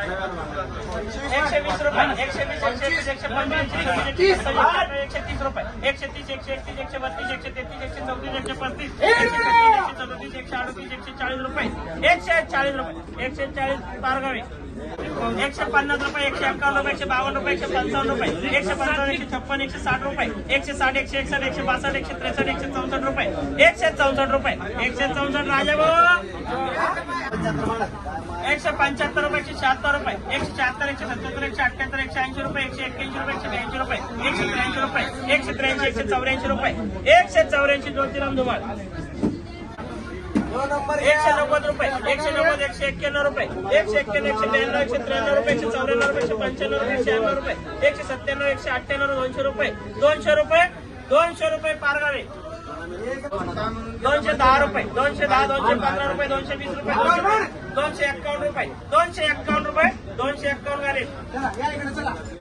एकशे वीस रुपये एकशे वीस एकशे वीस एकशे पंचवीस एकशे तीस एकशे तीस रुपये एकशे तीस एकशे एकतीस एकशे बत्तीस एकशे तेहतीस एकशे चौतीस एकशे पस्तीस एकशे चौतीस एकशे एकशे अडतीस एकशे चाळीस रुपये एकशे चाळीस रुपये एकशे चाळीस बारगावे एकशे पन्नास रुपये एकशे एक्कावन्न रुपये एकशे बावन्न रुपये एकशे पंचावन्न रुपये एकशे पंचावन्न एकशे छप्पन एकशे साठ रुपये एकशे साठ एकशे एकसष्ट एकशे बासष्ट एकशे त्रेसष्ट एकशे चौसष्ट रुपये एकशे चौसष्ट रुपये एकशे चौसष्ट राजा भाऊ एकशे पंच्याहत्तर रुपये एकशे शहात्तर रुपये एकशे शहात्तर एकशे सत्याहत्तर एकशे अठ्याहत्तर एकशे ऐंशी रुपये एकशे एक्क्याऐंशी रुपये एकशे ब्याऐंशी रुपये एकशे त्र्याऐंशी रुपये एकशे त्र्याऐंशी एकशे चौऱ्याऐंशी रुपये एकशे चौऱ्याऐंशी ज्योतिराम धुमाळ एकशे नव्वद रुपये एकशे नव्वद एकशे एक्क्याण्णव रुपये एकशे एक्क्याण्णव एकशे ब्याण्णव एकशे त्र्याण्णव रुपये एकशे चौऱ्याण्णव रुपये एकशे पंच्याण्णव रुपये एकशे ऐंशी रुपये एकशे सत्त्याण्णव एकशे अठ्ठ्याण्णव दोनशे रुपये दोनशे रुपये दोनशे रुपये पारगावे दोनशे दहा रुपये दोनशे दहा दोनशे पंधरा रुपये दोनशे वीस रुपये दोनशे दोनशे एक्कावन्न रुपये. दोनशे एक्कावन्न रुपये दोनशे एक्कावन्न गाडी